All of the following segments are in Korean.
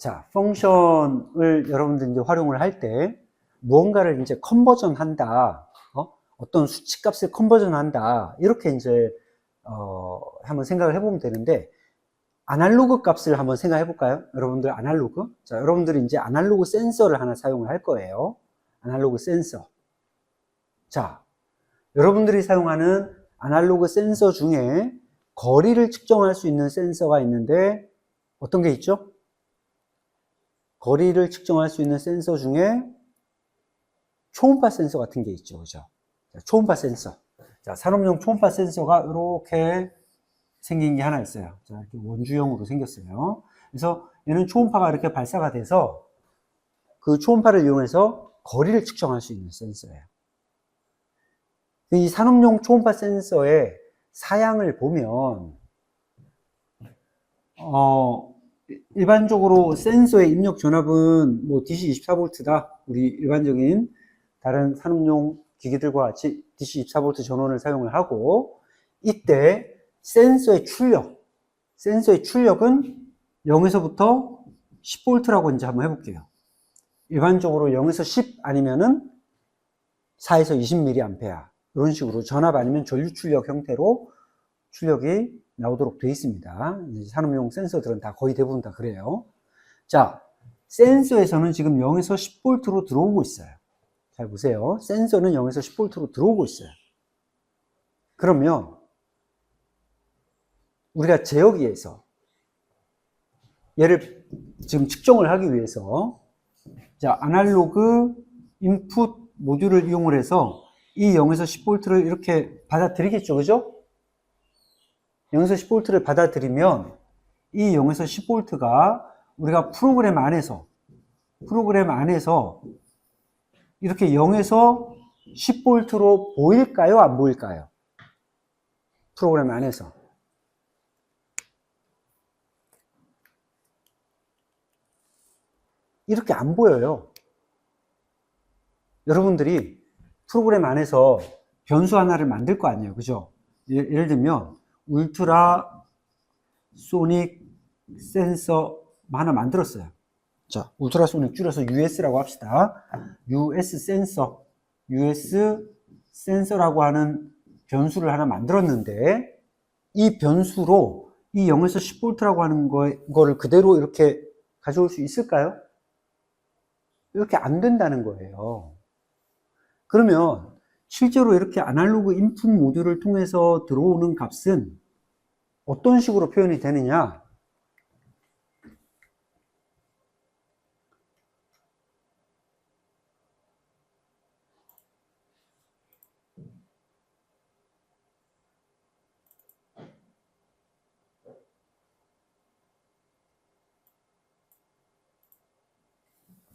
자, 펑션을 여러분들 이제 활용을 할 때 무언가를 이제 컨버전 한다. 어? 어떤 수치 값을 컨버전 한다. 이렇게 이제 어, 한번 생각을 해보면 되는데 아날로그 값을 한번 생각해 볼까요? 여러분들 아날로그? 자, 여러분들이 이제 아날로그 센서를 하나 사용을 할 거예요. 아날로그 센서. 자, 여러분들이 사용하는 아날로그 센서 중에 거리를 측정할 수 있는 센서가 있는데 어떤 게 있죠? 거리를 측정할 수 있는 센서 중에 초음파 센서 같은 게 있죠. 그죠? 자, 초음파 센서. 자, 산업용 초음파 센서가 이렇게 생긴 게 하나 있어요. 자, 이렇게 원주형으로 생겼어요. 그래서 얘는 초음파가 이렇게 발사가 돼서 그 초음파를 이용해서 거리를 측정할 수 있는 센서예요. 이 산업용 초음파 센서의 사양을 보면, 어, 일반적으로 센서의 입력 전압은 뭐 DC 24V다. 우리 일반적인 다른 산업용 기기들과 같이 DC 24V 전원을 사용을 하고, 이때 센서의 출력, 센서의 출력은 0에서부터 10V라고 이제 한번 해볼게요. 일반적으로 0에서 10 아니면은 4에서 20mA 이런 식으로 전압 아니면 전류 출력 형태로 출력이 나오도록 되어 있습니다. 산업용 센서들은 다 거의 대부분 다 그래요. 자, 센서에서는 지금 0에서 10V로 들어오고 있어요. 잘 보세요. 센서는 0에서 10V로 들어오고 있어요. 그러면 우리가 제어기에서 얘를 지금 측정을 하기 위해서 자, 아날로그 인풋 모듈을 이용을 해서 이 0에서 10V를 이렇게 받아들이겠죠. 그죠? 0에서 10V를 받아들이면 이 0에서 10V가 우리가 프로그램 안에서 프로그램 안에서 이렇게 0에서 10V로 보일까요? 안 보일까요? 프로그램 안에서. 이렇게 안 보여요. 여러분들이 프로그램 안에서 변수 하나를 만들 거 아니에요. 그죠? 예를, 예를 들면, 울트라 소닉 센서 하나 만들었어요. 자, 울트라 소닉 줄여서 US라고 합시다. US 센서, US 센서라고 하는 변수를 하나 만들었는데, 이 변수로 이 0에서 10V라고 하는 거, 거를 그대로 이렇게 가져올 수 있을까요? 이렇게 안 된다는 거예요. 그러면 실제로 이렇게 아날로그 인풋 모듈을 통해서 들어오는 값은 어떤 식으로 표현이 되느냐?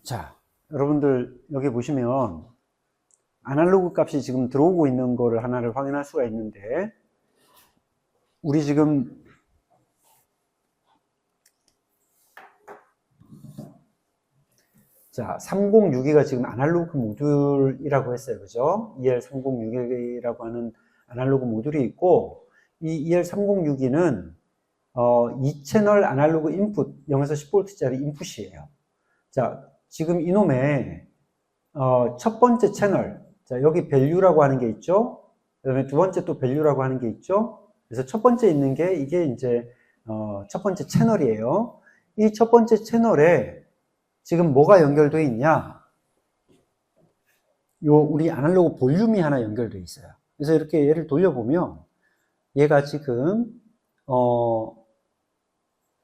자, 여러분들 여기 보시면 아날로그 값이 지금 들어오고 있는 거를 하나를 확인할 수가 있는데 우리 지금 자, 3062가 지금 아날로그 모듈이라고 했어요. 그죠? EL3061이라고 하는 아날로그 모듈이 있고 이 EL3062는 어, 2채널 아날로그 인풋 0에서 10V짜리 인풋이에요. 자, 지금 이놈의 어, 첫 번째 채널 자, 여기 value라고 하는 게 있죠. 그 다음에 두 번째 또 value라고 하는 게 있죠. 그래서 첫 번째 있는 게 이게 이제 어, 첫 번째 채널이에요. 이 첫 번째 채널에 지금 뭐가 연결되어 있냐? 요 우리 아날로그 볼륨이 하나 연결되어 있어요. 그래서 이렇게 얘를 돌려보면 얘가 지금 어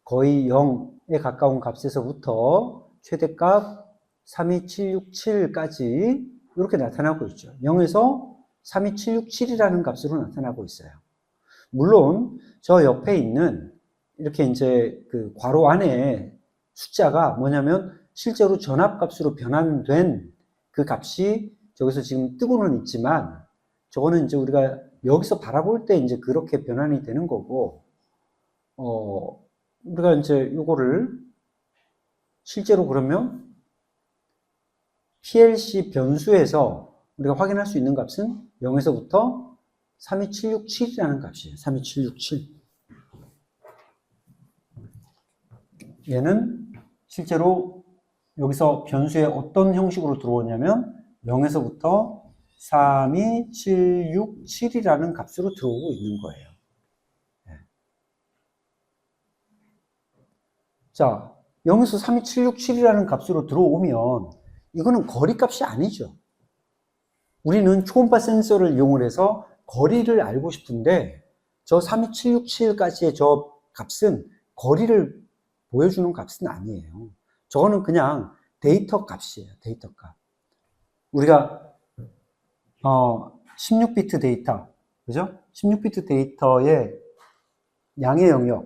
거의 0에 가까운 값에서부터 최대값 32767까지 이렇게 나타나고 있죠. 0에서 32767이라는 값으로 나타나고 있어요. 물론 저 옆에 있는 이렇게 이제 그 괄호 안에 숫자가 뭐냐면 실제로 전압값으로 변환된 그 값이 저기서 지금 뜨고는 있지만 저거는 이제 우리가 여기서 바라볼 때 이제 그렇게 변환이 되는 거고 어 우리가 이제 요거를 실제로 그러면 PLC 변수에서 우리가 확인할 수 있는 값은 0에서부터 32767이라는 값이에요. 32767. 얘는 실제로 여기서 변수에 어떤 형식으로 들어오냐면 0에서부터 3, 2, 7, 6, 7이라는 값으로 들어오고 있는 거예요. 예. 자, 0에서 3, 2, 7, 6, 7이라는 값으로 들어오면 이거는 거리 값이 아니죠. 우리는 초음파 센서를 이용을 해서 거리를 알고 싶은데 저 3, 2, 7, 6, 7까지의 저 값은 거리를 보여주는 값은 아니에요. 저거는 그냥 데이터 값이에요. 데이터 값. 우리가 어, 16비트 데이터, 그죠? 16비트 데이터의 양의 영역,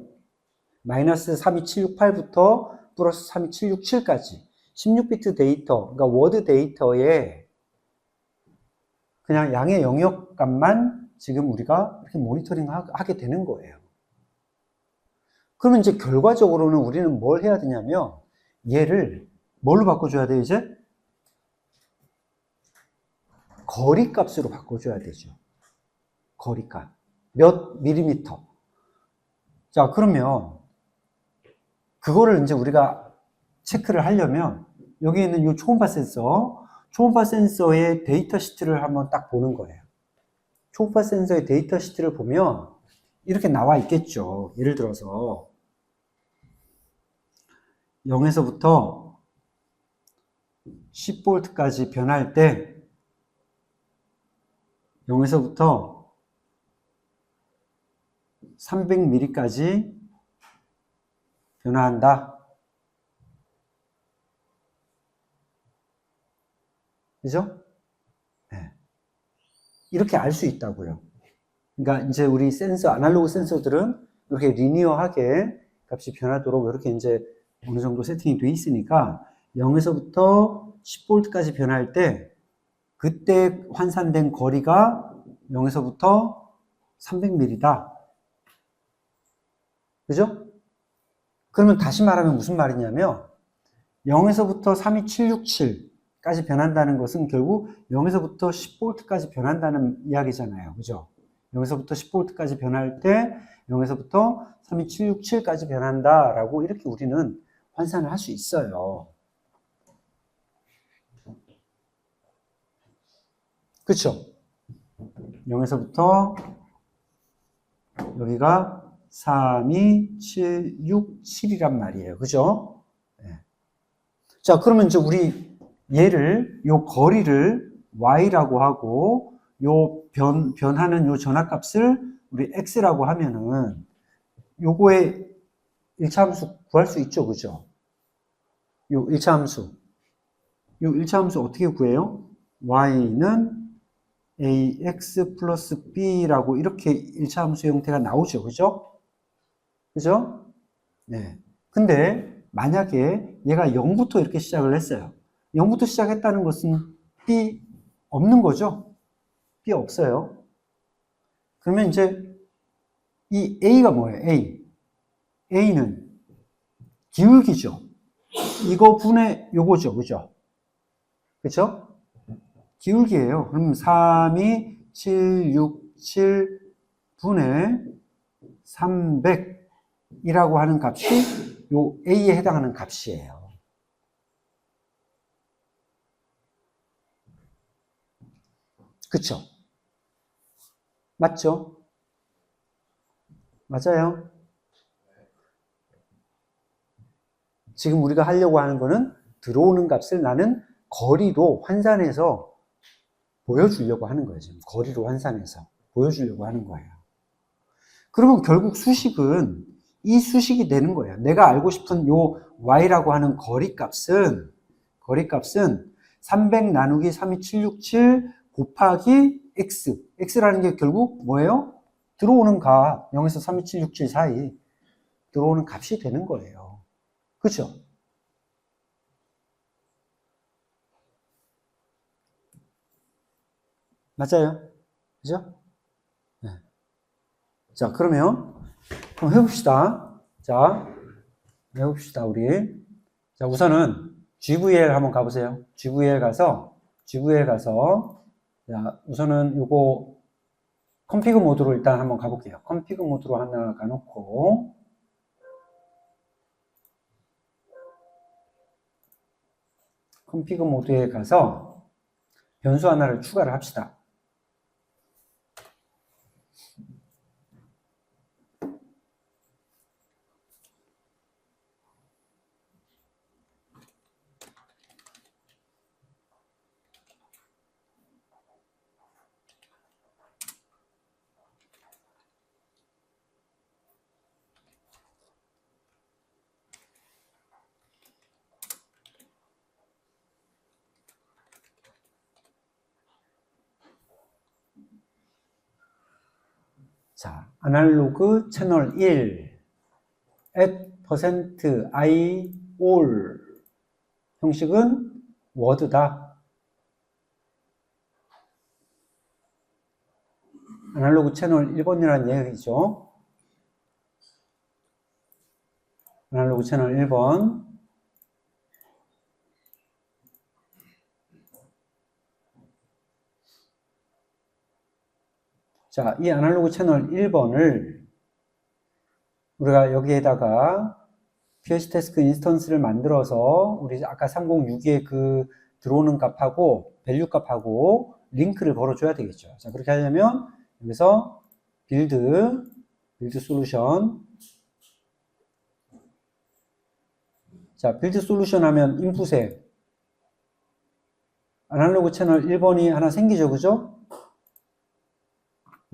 마이너스 32768부터 플러스 32767까지 16비트 데이터, 그러니까 워드 데이터의 그냥 양의 영역 값만 지금 우리가 이렇게 모니터링 하게 되는 거예요. 그러면 이제 결과적으로는 우리는 뭘 해야 되냐면 얘를 뭘로 바꿔줘야 돼요, 이제? 거리 값으로 바꿔줘야 되죠. 거리 값. 몇 밀리미터. 자, 그러면 그거를 이제 우리가 체크를 하려면 여기 있는 이 초음파 센서, 초음파 센서의 데이터 시트를 한번 딱 보는 거예요. 초음파 센서의 데이터 시트를 보면 이렇게 나와 있겠죠. 예를 들어서 0에서부터 10V까지 변할 때 0에서부터 300ml까지 변화한다. 그죠? 네. 이렇게 알 수 있다고요. 그러니까 이제 우리 센서, 아날로그 센서들은 이렇게 리니어하게 값이 변하도록 이렇게 이제 어느 정도 세팅이 돼 있으니까 0에서부터 10V까지 변할 때 그때 환산된 거리가 0에서부터 300mm다. 그죠? 그러면 다시 말하면 무슨 말이냐면 0에서부터 32767 까지 변한다는 것은 결국 0에서부터 10V까지 변한다는 이야기잖아요. 그죠? 0에서부터 10V까지 변할 때 0에서부터 32767까지 변한다라고 이렇게 우리는 환산을 할 수 있어요. 그쵸? 0에서부터 여기가 3, 2, 7, 6, 7이란 말이에요. 그죠? 네. 자, 그러면 이제 우리 얘를, 요 거리를 y라고 하고, 요 변, 변하는 요 전압값을 우리 x라고 하면은, 요거의 1차 함수 구할 수 있죠. 그죠? 요 1차 함수. 요 1차 함수 어떻게 구해요? y는 ax 플러스 b라고 이렇게 1차 함수 형태가 나오죠. 그죠? 그죠? 네. 근데 만약에 얘가 0부터 이렇게 시작을 했어요. 0부터 시작했다는 것은 b 없는 거죠? b 없어요. 그러면 이제 이 a가 뭐예요? a. a는 기울기죠. 이거 분의 요거죠. 그죠? 그죠? 기울기예요. 그럼 3, 2, 7, 6, 7 분의 300이라고 하는 값이 요 A에 해당하는 값이에요. 그쵸? 맞죠? 맞아요? 지금 우리가 하려고 하는 거는 들어오는 값을 나는 거리로 환산해서 보여주려고 하는 거예요. 지금 거리로 환산해서 보여주려고 하는 거예요. 그러면 결국 수식은 이 수식이 되는 거예요. 내가 알고 싶은 요 y라고 하는 거리 값은 거리 값은 300 나누기 32767 곱하기 x. x라는 게 결국 뭐예요? 들어오는 값 0에서 32767 사이 들어오는 값이 되는 거예요. 그렇죠? 맞아요. 그죠? 네. 자, 그러면 한번 해봅시다. 자, 해봅시다, 우리. 자, 우선은 GVL 한번 가보세요. GVL 가서, GVL 가서, 자, 우선은 요거 컴피그 모드로 일단 한번 가볼게요. 컴피그 모드로 하나 가놓고 컴피그 모드에 가서 변수 하나를 추가를 합시다. 자, 아날로그 채널 1 at i all 형식은 워드다. 아날로그 채널 1번이라는 얘기죠. 아날로그 채널 1번. 자, 이 아날로그 채널 1번을 우리가 여기에다가 PS 태스크 인스턴스를 만들어서 우리 아까 306에 그 들어오는 값하고 밸류 값하고 링크를 걸어줘야 되겠죠. 자, 그렇게 하려면 여기서 빌드, 빌드 솔루션. 자, 빌드 솔루션 하면 인풋에 아날로그 채널 1번이 하나 생기죠. 그죠?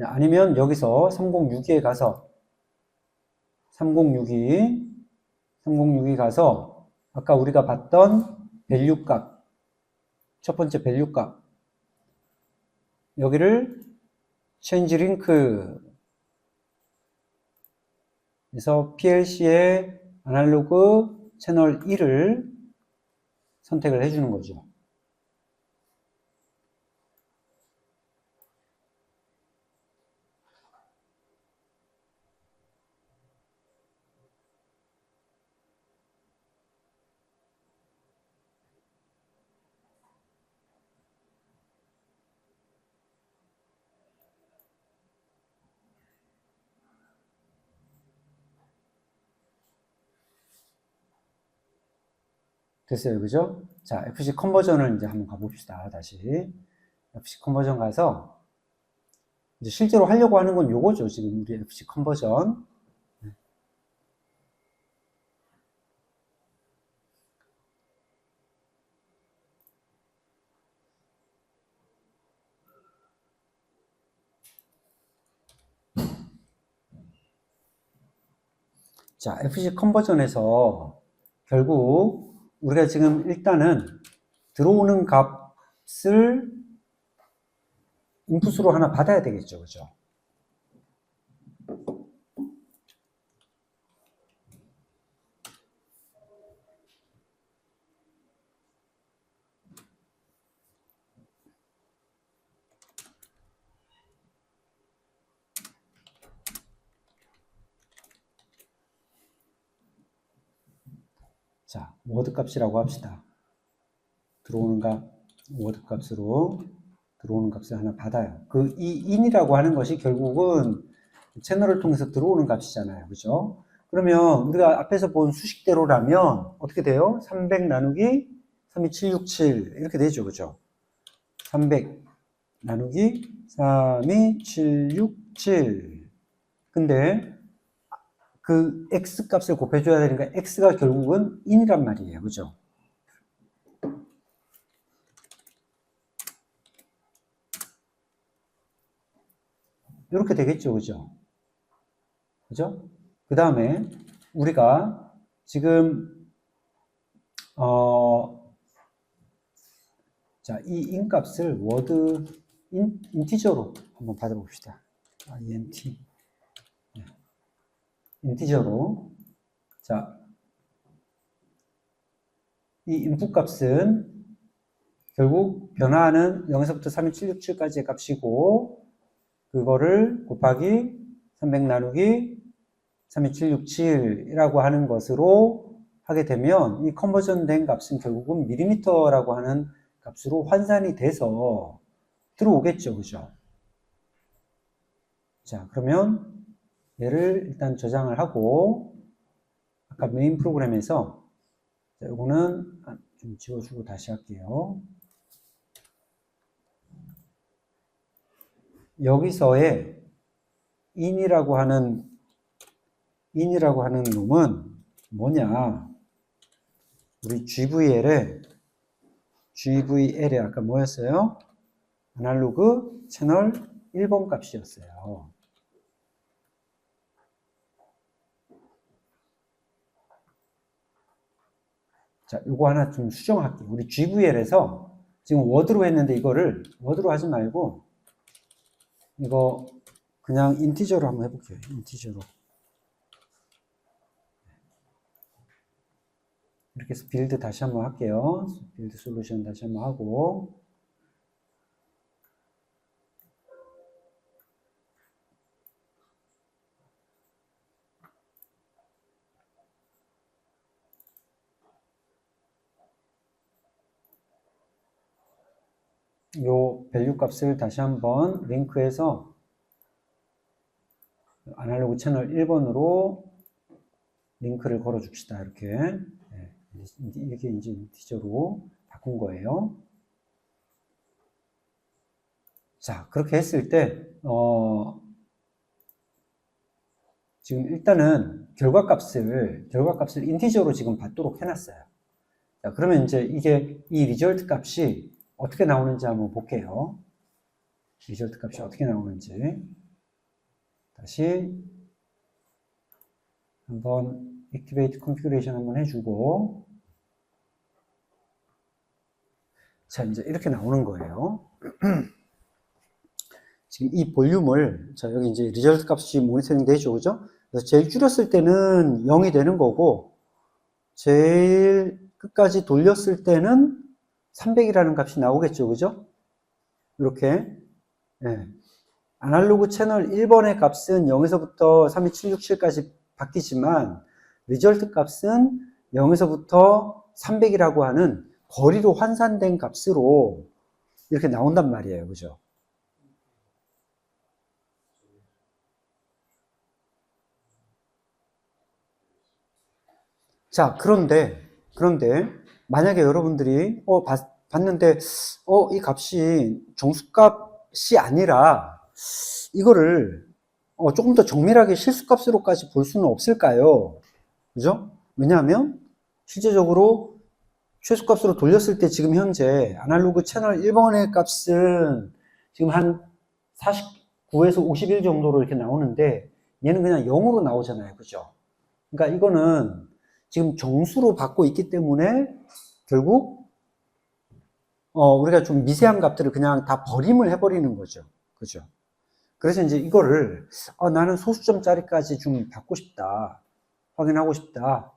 네, 아니면 여기서 306에 가서 306이 306이 가서 아까 우리가 봤던 밸류 값, 첫 번째 밸류 값 여기를 change link 그래서 PLC의 아날로그 채널 1을 선택을 해주는 거죠. 됐어요. 그죠? 자, FC 컨버전을 이제 한번 가봅시다. 다시. FC 컨버전 가서, 이제 실제로 하려고 하는 건 요거죠. 지금 우리 FC 컨버전. 자, FC 컨버전에서 결국 우리가 지금 일단은 들어오는 값을 인풋으로 하나 받아야 되겠죠. 그죠? 자, 워드 값이라고 합시다. 들어오는 값, 워드 값으로 들어오는 값을 하나 받아요. 그이 in이라고 하는 것이 결국은 채널을 통해서 들어오는 값이잖아요. 그죠? 그러면 우리가 앞에서 본 수식대로라면 어떻게 돼요? 300 나누기 32767 이렇게 되죠. 그죠? 300 나누기 32767 근데 그 x 값을 곱해줘야 되니까 x가 결국은 in이란 말이에요. 그죠? 이렇게 되겠죠. 그죠? 그죠? 그 다음에 우리가 지금 어, 자, 이 인 값을 워드 인, 인티저로 한번 받아봅시다. 아, int 인티저로 자, 이 인풋 값은 결국 변화하는 0에서부터 32767까지의 값이고 그거를 곱하기 300 나누기 32767이라고 하는 것으로 하게 되면 이 컨버전 된 값은 결국은 밀리미터라고 하는 값으로 환산이 돼서 들어오겠죠. 그죠? 자, 그러면 얘를 일단 저장을 하고 아까 메인 프로그램에서 자, 이거는 좀 지워주고 다시 할게요. 여기서의 in이라고 하는 in이라고 하는 놈은 뭐냐? 우리 GVL에 GVL에 아까 뭐였어요? 아날로그 채널 1번 값이었어요. 자, 요거 하나 좀 수정할게요. 우리 GVL에서 지금 워드로 했는데 이거를 워드로 하지 말고 이거 그냥 인티저로 한번 해볼게요. 인티저로. 이렇게 해서 빌드 다시 한번 할게요. 빌드 솔루션 다시 한번 하고 요 밸류 값을 다시 한번 링크해서 아날로그 채널 1번으로 링크를 걸어 줍시다. 이렇게. 네, 이렇게 이제 인티저로 바꾼 거예요. 자, 그렇게 했을 때, 어, 지금 일단은 결과 값을, 결과 값을 인티저로 지금 받도록 해놨어요. 자, 그러면 이제 이게 이 리절트 값이 어떻게 나오는지 한번 볼게요. 리절트 값이 어떻게 나오는지. 다시 한번 액티베이트 컨피그레이션 한번 해주고 자 이제 이렇게 나오는 거예요. 지금 이 볼륨을 자 여기 이제 리절트 값이 모니터링 되죠, 그죠? 그래서 제일 줄였을 때는 0이 되는 거고 제일 끝까지 돌렸을 때는 300이라는 값이 나오겠죠, 그죠? 이렇게 예. 아날로그 채널 1번의 값은 0에서부터 32767까지 바뀌지만 리절트 값은 0에서부터 300이라고 하는 거리로 환산된 값으로 이렇게 나온단 말이에요. 그죠? 자, 그런데, 그런데, 만약에 여러분들이, 어, 봤, 봤는데, 어, 이 값이 정수값이 아니라, 이거를, 어, 조금 더 정밀하게 실수값으로까지 볼 수는 없을까요? 그죠? 왜냐하면, 실제적으로 최소값으로 돌렸을 때 지금 현재 아날로그 채널 1번의 값은 지금 한 49에서 51 정도로 이렇게 나오는데, 얘는 그냥 0으로 나오잖아요. 그죠? 그러니까 이거는 지금 정수로 받고 있기 때문에 결국 어, 우리가 좀 미세한 값들을 그냥 다 버림을 해버리는 거죠. 그죠? 그래서 이제 이거를 어, 나는 소수점짜리까지 좀 받고 싶다. 확인하고 싶다.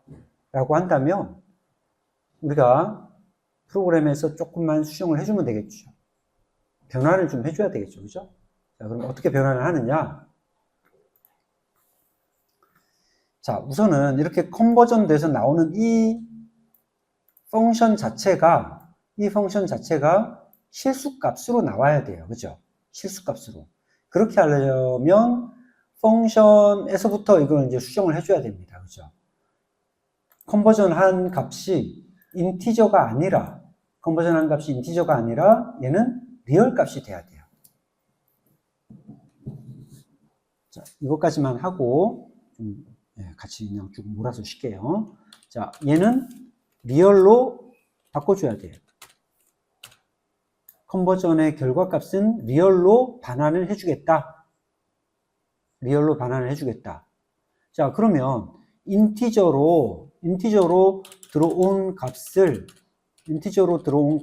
라고 한다면 우리가 프로그램에서 조금만 수정을 해주면 되겠죠. 변화를 좀 해줘야 되겠죠. 그죠? 자, 그럼 어떻게 변화를 하느냐? 자, 우선은 이렇게 컨버전 돼서 나오는 이 펑션 자체가, 이 펑션 자체가 실수값으로 나와야 돼요. 그죠? 실수값으로. 그렇게 하려면 펑션에서부터 이걸 이제 수정을 해줘야 됩니다. 그죠? 컨버전 한 값이 인티저가 아니라, 컨버전 한 값이 인티저가 아니라 얘는 리얼 값이 돼야 돼요. 자, 이것까지만 하고, 좀 네, 같이 그냥 쭉 몰아서 쉴게요. 자, 얘는 리얼로 바꿔줘야 돼요. 컨버전의 결과값은 리얼로 반환을 해주겠다. 리얼로 반환을 해주겠다. 자, 그러면 인티저로, 인티저로 들어온 값을, 인티저로 들어온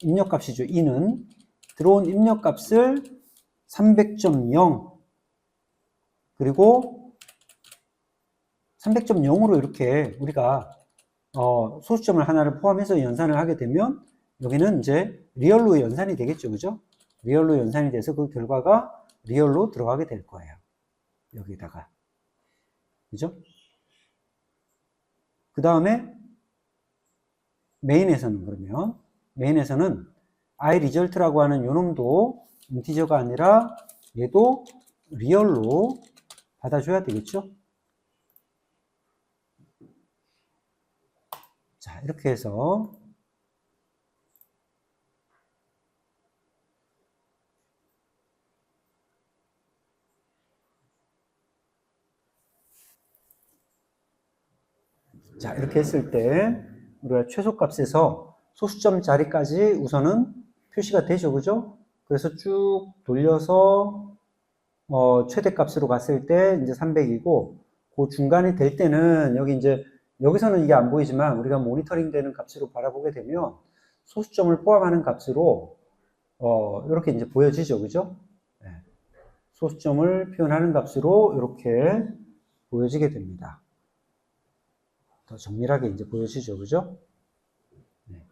입력값이죠. 이는 들어온 입력값을 300.0 그리고 300.0으로 이렇게 우리가 어, 소수점을 하나를 포함해서 연산을 하게 되면 여기는 이제 리얼로 연산이 되겠죠. 그죠? 리얼로 연산이 돼서 그 결과가 리얼로 들어가게 될 거예요. 여기다가. 그죠? 그 다음에 메인에서는 그러면 메인에서는 i result라고 하는 요놈도 인티저가 아니라 얘도 리얼로 받아줘야 되겠죠? 자, 이렇게 해서 자, 이렇게 했을 때 우리가 최소값에서 소수점 자리까지 우선은 표시가 되죠. 그죠? 그래서 쭉 돌려서 어, 최대값으로 갔을 때 이제 300이고 그 중간이 될 때는 여기 이제 여기서는 이게 안 보이지만 우리가 모니터링 되는 값으로 바라보게 되면 소수점을 포함하는 값으로 어, 이렇게 이제 보여지죠. 그죠? 네. 소수점을 표현하는 값으로 이렇게 보여지게 됩니다. 더 정밀하게 이제 보여지죠. 그죠? 네.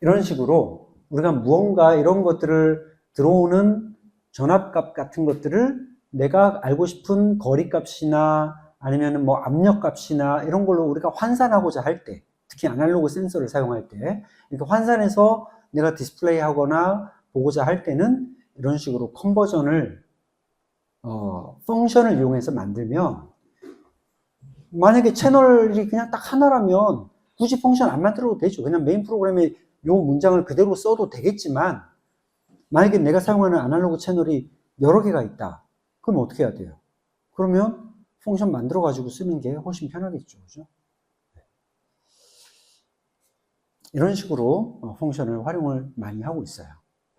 이런 식으로 우리가 무언가 이런 것들을 들어오는 전압값 같은 것들을 내가 알고 싶은 거리값이나 아니면 뭐 압력값이나 이런 걸로 우리가 환산하고자 할 때, 특히 아날로그 센서를 사용할 때, 이렇게 환산해서 내가 디스플레이 하거나 보고자 할 때는 이런 식으로 컨버전을 어, 펑션을 이용해서 만들면 만약에 채널이 그냥 딱 하나라면 굳이 펑션 안 만들어도 되죠. 그냥 메인 프로그램에 요 문장을 그대로 써도 되겠지만 만약에 내가 사용하는 아날로그 채널이 여러 개가 있다. 그럼 어떻게 해야 돼요? 그러면 펑션 만들어 가지고 쓰는 게 훨씬 편하겠죠. 그죠? 네. 이런 식으로 어, 펑션을 활용을 많이 하고 있어요.